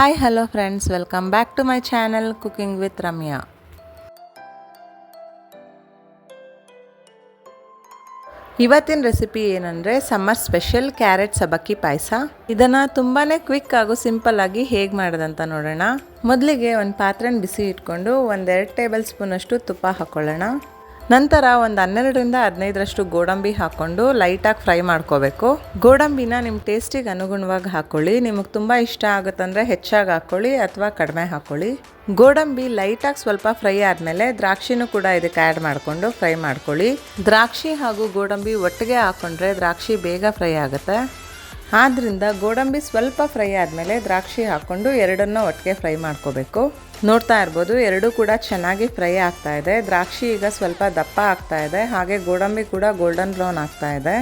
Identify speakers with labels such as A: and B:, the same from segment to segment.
A: Hi hello friends welcome back to my channel cooking with Ramya ಇವತ್ತಿನ recipe ಏನಂದರೆ summer special carrot ಸಬಕ್ಕಿ ಪಾಯಸ. ಇದನ್ನು ತುಂಬಾ ಕ್ವಿಕ್ ಹಾಗೂ ಸಿಂಪಲ್ ಆಗಿ ಹೇಗೆ ಮಾಡೋದಂತ ನೋಡೋಣ. ಮೊದಲಿಗೆ ಒಂದು ಪಾತ್ರೆನ ಬಿಸಿ ಇಟ್ಕೊಂಡು ಒಂದೆರಡು ಟೇಬಲ್ ಸ್ಪೂನಷ್ಟು ತುಪ್ಪ ಹಾಕ್ಕೊಳ್ಳೋಣ ನಂತರ ಒಂದು ಹನ್ನೆರಡರಿಂದ ಹದಿನೈದರಷ್ಟು ಗೋಡಂಬಿ ಹಾಕ್ಕೊಂಡು ಲೈಟಾಗಿ ಫ್ರೈ ಮಾಡ್ಕೋಬೇಕು. ಗೋಡಂಬಿನ ನಿಮ್ಮ ಟೇಸ್ಟಿಗೆ ಅನುಗುಣವಾಗಿ ಹಾಕ್ಕೊಳ್ಳಿ ನಿಮಗೆ ತುಂಬ ಇಷ್ಟ ಆಗುತ್ತಂದರೆ ಹೆಚ್ಚಾಗಿ ಹಾಕ್ಕೊಳ್ಳಿ ಅಥವಾ ಕಡಿಮೆ ಹಾಕ್ಕೊಳ್ಳಿ ಗೋಡಂಬಿ ಲೈಟಾಗಿ ಸ್ವಲ್ಪ ಫ್ರೈ ಆದಮೇಲೆ ದ್ರಾಕ್ಷಿನೂ ಕೂಡ ಇದಕ್ಕೆ ಆ್ಯಡ್ ಮಾಡಿಕೊಂಡು ಫ್ರೈ ಮಾಡ್ಕೊಳ್ಳಿ. ದ್ರಾಕ್ಷಿ ಹಾಗೂ ಗೋಡಂಬಿ ಒಟ್ಟಿಗೆ ಹಾಕ್ಕೊಂಡ್ರೆ ದ್ರಾಕ್ಷಿ ಬೇಗ ಫ್ರೈ ಆಗುತ್ತೆ. ಆದ್ದರಿಂದ ಗೋಡಂಬಿ ಸ್ವಲ್ಪ ಫ್ರೈ ಆದಮೇಲೆ ದ್ರಾಕ್ಷಿ ಹಾಕ್ಕೊಂಡು ಎರಡನ್ನೂ ಒಟ್ಟಿಗೆ ಫ್ರೈ ಮಾಡ್ಕೋಬೇಕು. ನೋಡ್ತಾ ಇರ್ಬೋದು, ಎರಡೂ ಕೂಡ ಚೆನ್ನಾಗಿ ಫ್ರೈ ಆಗ್ತಾ ಇದೆ. ದ್ರಾಕ್ಷಿ ಈಗ ಸ್ವಲ್ಪ ದಪ್ಪ ಆಗ್ತಾ ಇದೆ. ಹಾಗೆ ಗೋಡಂಬಿ ಕೂಡ ಗೋಲ್ಡನ್ ಬ್ರೌನ್ ಆಗ್ತಾ ಇದೆ.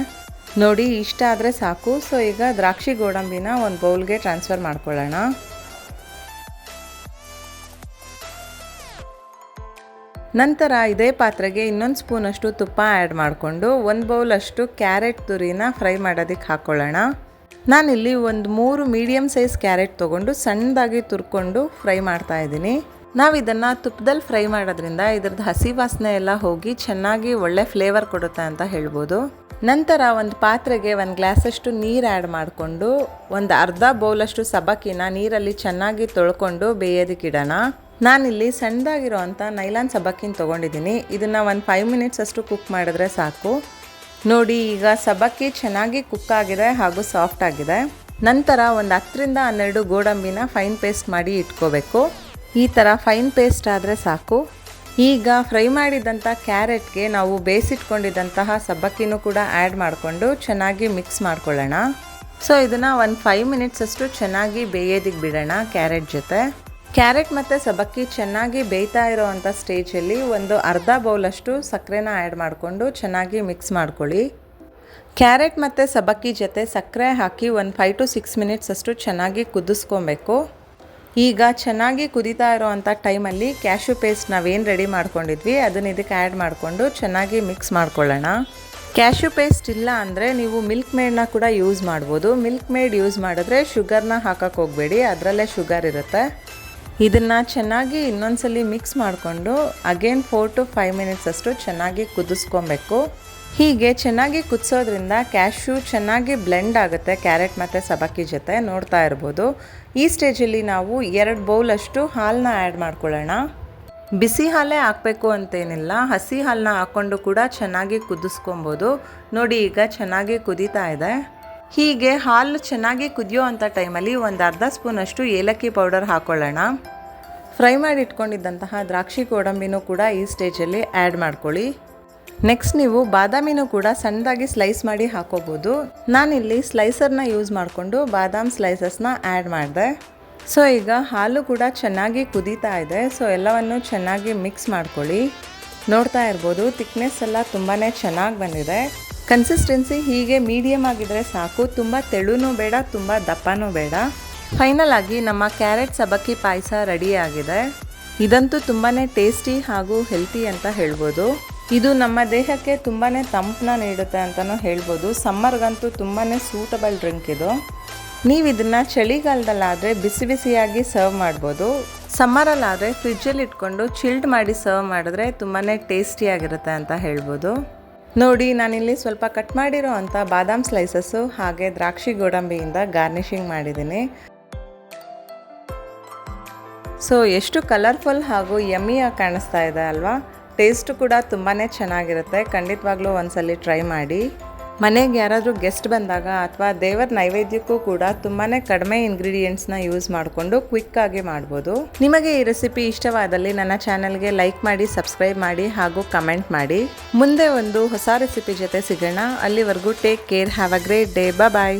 A: ನೋಡಿ, ಇಷ್ಟ ಆದರೆ ಸಾಕು. ಸೊ, ಈಗ ದ್ರಾಕ್ಷಿ ಗೋಡಂಬಿನ ಒಂದು ಬೌಲ್ಗೆ ಟ್ರಾನ್ಸ್ಫರ್ ಮಾಡ್ಕೊಳ್ಳೋಣ. ನಂತರ ಇದೇ ಪಾತ್ರೆಗೆ ಇನ್ನೊಂದು ಸ್ಪೂನಷ್ಟು ತುಪ್ಪ ಆ್ಯಡ್ ಮಾಡಿಕೊಂಡು ಒಂದು ಬೌಲಷ್ಟು ಕ್ಯಾರೆಟ್ ತುರಿನ ಫ್ರೈ ಮಾಡೋದಕ್ಕೆ ಹಾಕ್ಕೊಳ್ಳೋಣ. ನಾನಿಲ್ಲಿ ಒಂದು ಮೂರು ಮೀಡಿಯಮ್ ಸೈಜ್ ಕ್ಯಾರೆಟ್ ತೊಗೊಂಡು ಸಣ್ಣದಾಗಿ ತುರ್ಕೊಂಡು ಫ್ರೈ ಮಾಡ್ತಾ ಇದ್ದೀನಿ. ನಾವು ಇದನ್ನು ತುಪ್ಪದಲ್ಲಿ ಫ್ರೈ ಮಾಡೋದ್ರಿಂದ ಇದ್ರದ್ದು ಹಸಿ ವಾಸನೆ ಎಲ್ಲ ಹೋಗಿ ಚೆನ್ನಾಗಿ ಒಳ್ಳೆ ಫ್ಲೇವರ್ ಕೊಡುತ್ತೆ ಅಂತ ಹೇಳ್ಬೋದು. ನಂತರ ಒಂದು ಪಾತ್ರೆಗೆ ಒಂದು ಗ್ಲಾಸಷ್ಟು ನೀರು ಆ್ಯಡ್ ಮಾಡಿಕೊಂಡು ಒಂದು ಅರ್ಧ ಬೌಲಷ್ಟು ಸಬಕ್ಕಿನ ನೀರಲ್ಲಿ ಚೆನ್ನಾಗಿ ತೊಳ್ಕೊಂಡು ಬೇಯೋದಕ್ಕಿಡೋಣ ನಾನಿಲ್ಲಿ ಸಣ್ಣದಾಗಿರೋ ಅಂಥ ನೈಲಾನ್ ಸಬಕ್ಕಿನ ತೊಗೊಂಡಿದ್ದೀನಿ. ಇದನ್ನು ಒಂದು ಫೈವ್ ಮಿನಿಟ್ಸ್ ಅಷ್ಟು ಕುಕ್ ಮಾಡಿದ್ರೆ ಸಾಕು. ನೋಡಿ, ಈಗ ಸಬಕ್ಕಿ ಚೆನ್ನಾಗಿ ಕುಕ್ ಆಗಿದೆ ಹಾಗೂ ಸಾಫ್ಟ್ ಆಗಿದೆ. ನಂತರ ಒಂದು ಹತ್ತರಿಂದ ಹನ್ನೆರಡು ಗೋಡಂಬಿನ ಫೈನ್ ಪೇಸ್ಟ್ ಮಾಡಿ ಇಟ್ಕೋಬೇಕು. ಈ ಥರ ಫೈನ್ ಪೇಸ್ಟ್ ಆದರೆ ಸಾಕು. ಈಗ ಫ್ರೈ ಮಾಡಿದಂಥ ಕ್ಯಾರೆಟ್ಗೆ ನಾವು ಬೇಯಿಸಿಟ್ಕೊಂಡಿದ್ದಂತಹ ಸಬ್ಬಕ್ಕಿನೂ ಕೂಡ ಆ್ಯಡ್ ಮಾಡಿಕೊಂಡು ಚೆನ್ನಾಗಿ ಮಿಕ್ಸ್ ಮಾಡ್ಕೊಳ್ಳೋಣ. ಸೊ ಇದನ್ನು ಒಂದು ಫೈವ್ ಮಿನಿಟ್ಸ್ ಅಷ್ಟು ಚೆನ್ನಾಗಿ ಬೇಯೋದಕ್ಕೆ ಬಿಡೋಣ ಕ್ಯಾರೆಟ್ ಜೊತೆ. ಕ್ಯಾರೆಟ್ ಮತ್ತು ಸಬಕ್ಕಿ ಚೆನ್ನಾಗಿ ಬೇಯ್ತಾ ಇರೋವಂಥ ಸ್ಟೇಜಲ್ಲಿ ಒಂದು ಅರ್ಧ ಬೌಲಷ್ಟು ಸಕ್ಕರೆನ ಆ್ಯಡ್ ಮಾಡಿಕೊಂಡು ಚೆನ್ನಾಗಿ ಮಿಕ್ಸ್ ಮಾಡ್ಕೊಳ್ಳಿ. ಕ್ಯಾರೆಟ್ ಮತ್ತು ಸಬಕ್ಕಿ ಜೊತೆ ಸಕ್ಕರೆ ಹಾಕಿ ಒಂದು ಫೈವ್ ಟು ಸಿಕ್ಸ್ ಮಿನಿಟ್ಸ್ ಅಷ್ಟು ಚೆನ್ನಾಗಿ ಕುದಿಸ್ಕೊಬೇಕು. ಈಗ ಚೆನ್ನಾಗಿ ಕುದೀತಾ ಇರೋವಂಥ ಟೈಮಲ್ಲಿ ಕ್ಯಾಶು ಪೇಸ್ಟ್ ನಾವೇನು ರೆಡಿ ಮಾಡ್ಕೊಂಡಿದ್ವಿ, ಅದನ್ನ ಇದಕ್ಕೆ ಆ್ಯಡ್ ಮಾಡಿಕೊಂಡು ಚೆನ್ನಾಗಿ ಮಿಕ್ಸ್ ಮಾಡ್ಕೊಳ್ಳೋಣ. ಕ್ಯಾಶು ಪೇಸ್ಟ್ ಇಲ್ಲ ಅಂದರೆ ನೀವು ಮಿಲ್ಕ್ ಮೇಡ್ನ ಕೂಡ ಯೂಸ್ ಮಾಡ್ಬೋದು. ಮಿಲ್ಕ್ ಮೇಡ್ ಯೂಸ್ ಮಾಡಿದ್ರೆ ಶುಗರ್ನ ಹಾಕೋಕ್ಕೆ ಹೋಗಬೇಡಿ, ಅದರಲ್ಲೇ ಶುಗರ್ ಇರುತ್ತೆ. ಇದನ್ನು ಚೆನ್ನಾಗಿ ಇನ್ನೊಂದ್ಸಲಿ ಮಿಕ್ಸ್ ಮಾಡಿಕೊಂಡು again four to five minutes ಅಷ್ಟು ಚೆನ್ನಾಗಿ ಕುದಿಸ್ಕೊಬೇಕು. ಹೀಗೆ ಚೆನ್ನಾಗಿ ಕುದಿಸೋದ್ರಿಂದ ಕ್ಯಾಶ್ಯೂ ಚೆನ್ನಾಗಿ ಬ್ಲೆಂಡ್ ಆಗುತ್ತೆ ಕ್ಯಾರೆಟ್ ಮತ್ತು ಸಬಕ್ಕಿ ಜೊತೆ ನೋಡ್ತಾ ಇರ್ಬೋದು. ಈ ಸ್ಟೇಜಲ್ಲಿ ನಾವು ಎರಡು ಬೌಲಷ್ಟು ಹಾಲನ್ನ ಆ್ಯಡ್ ಮಾಡ್ಕೊಳ್ಳೋಣ. ಬಿಸಿ ಹಾಲೇ ಹಾಕಬೇಕು ಅಂತೇನಿಲ್ಲ, ಹಸಿ ಹಾಲನ್ನ ಹಾಕ್ಕೊಂಡು ಕೂಡ ಚೆನ್ನಾಗಿ ಕುದಿಸ್ಕೊಬೋದು. ನೋಡಿ, ಈಗ ಚೆನ್ನಾಗಿ ಕುದೀತಾ ಇದೆ. ಹೀಗೆ ಹಾಲು ಚೆನ್ನಾಗಿ ಕುದಿಯೋ ಅಂಥ ಟೈಮಲ್ಲಿ ಒಂದು ಅರ್ಧ ಸ್ಪೂನಷ್ಟು ಏಲಕ್ಕಿ ಪೌಡರ್ ಹಾಕ್ಕೊಳ್ಳೋಣ ಫ್ರೈ ಮಾಡಿ ಇಟ್ಕೊಂಡಿದ್ದಂತಹ ದ್ರಾಕ್ಷಿ ಗೋಡಂಬಿನೂ ಕೂಡ ಈ ಸ್ಟೇಜಲ್ಲಿ ಆ್ಯಡ್ ಮಾಡ್ಕೊಳ್ಳಿ. ನೆಕ್ಸ್ಟ್ ನೀವು ಬಾದಾಮಿನೂ ಕೂಡ ಸಣ್ಣದಾಗಿ ಸ್ಲೈಸ್ ಮಾಡಿ ಹಾಕೋಬೋದು. ನಾನಿಲ್ಲಿ ಸ್ಲೈಸರ್ನ ಯೂಸ್ ಮಾಡಿಕೊಂಡು ಬಾದಾಮ್ ಸ್ಲೈಸಸ್ನ ಆ್ಯಡ್ ಮಾಡಿದೆ. ಸೊ, ಈಗ ಹಾಲು ಕೂಡ ಚೆನ್ನಾಗಿ ಕುದೀತಾ ಇದೆ. ಸೊ, ಎಲ್ಲವನ್ನು ಚೆನ್ನಾಗಿ ಮಿಕ್ಸ್ ಮಾಡ್ಕೊಳ್ಳಿ. ನೋಡ್ತಾ ಇರ್ಬೋದು ತಿಕ್ನೆಸ್ ಎಲ್ಲ ತುಂಬಾ ಚೆನ್ನಾಗಿ ಬಂದಿದೆ. ಕನ್ಸಿಸ್ಟೆನ್ಸಿ ಹೀಗೆ ಮೀಡಿಯಮ್ ಆಗಿದ್ರೆ ಸಾಕು. ತುಂಬ ತೆಳುನೂ ಬೇಡ, ತುಂಬ ದಪ್ಪನೂ ಬೇಡ. ಫೈನಲ್ ಆಗಿ ನಮ್ಮ ಕ್ಯಾರೆಟ್ ಸಬಕ್ಕಿ ಪಾಯಸ ಆಗಿದೆ. ಇದಂತೂ ತುಂಬಾ ಟೇಸ್ಟಿ ಹಾಗೂ ಹೆಲ್ತಿ ಅಂತ ಹೇಳ್ಬೋದು. ಇದು ನಮ್ಮ ದೇಹಕ್ಕೆ ತುಂಬಾ ತಂಪನ್ನ ನೀಡುತ್ತೆ ಅಂತಲೂ ಹೇಳ್ಬೋದು. ಸಮ್ಮರ್ಗಂತೂ ತುಂಬಾ ಸೂಟಬಲ್ ಡ್ರಿಂಕ್ ಇದು. ನೀವು ಇದನ್ನು ಚಳಿಗಾಲದಲ್ಲಾದರೆ ಬಿಸಿ ಬಿಸಿಯಾಗಿ ಸರ್ವ್ ಮಾಡ್ಬೋದು. ಸಮ್ಮರಲ್ಲಾದರೆ ಫ್ರಿಜ್ಜಲ್ಲಿ ಇಟ್ಕೊಂಡು ಚಿಲ್ಡ್ ಮಾಡಿ ಸರ್ವ್ ಮಾಡಿದ್ರೆ ತುಂಬಾ ಟೇಸ್ಟಿಯಾಗಿರುತ್ತೆ ಅಂತ ಹೇಳ್ಬೋದು. ನೋಡಿ, ನಾನಿಲ್ಲಿ ಸ್ವಲ್ಪ ಕಟ್ ಮಾಡಿರೋ ಅಂಥ ಬಾದಾಮ್ ಸ್ಲೈಸಸ್ಸು ಹಾಗೆ ದ್ರಾಕ್ಷಿ ಗೋಡಂಬಿಯಿಂದ ಗಾರ್ನಿಷಿಂಗ್ ಮಾಡಿದ್ದೀನಿ. ಸೊ ಎಷ್ಟು ಕಲರ್ಫುಲ್ ಹಾಗೂ ಯಮ್ಮಿಯಾಗಿ ಕಾಣಿಸ್ತಾ ಇದೆ ಅಲ್ವಾ? ಟೇಸ್ಟು ಕೂಡ ತುಂಬಾ ಚೆನ್ನಾಗಿರುತ್ತೆ. ಖಂಡಿತವಾಗ್ಲೂ ಒಂದ್ಸಲಿ ಟ್ರೈ ಮಾಡಿ. ಮನೆಗೆ ಯಾರಾದರೂ ಗೆಸ್ಟ್ ಬಂದಾಗ ಅಥವಾ ದೇವರ ನೈವೇದ್ಯಕ್ಕೂ ಕೂಡ ತುಂಬಾ ಕಡಿಮೆ ಇಂಗ್ರೀಡಿಯೆಂಟ್ಸ್ನ ಯೂಸ್ ಮಾಡಿಕೊಂಡು ಕ್ವಿಕ್ಕಾಗಿ ಮಾಡ್ಬೋದು. ನಿಮಗೆ ಈ ರೆಸಿಪಿ ಇಷ್ಟವಾದಲ್ಲಿ ನನ್ನ ಚಾನಲ್ಗೆ ಲೈಕ್ ಮಾಡಿ ಸಬ್ಸ್ಕ್ರೈಬ್ ಮಾಡಿ ಹಾಗೂ ಕಮೆಂಟ್ ಮಾಡಿ. ಮುಂದೆ ಒಂದು ಹೊಸ ರೆಸಿಪಿ ಜೊತೆ ಸಿಗೋಣ. ಅಲ್ಲಿವರೆಗೂ take care have a great day bye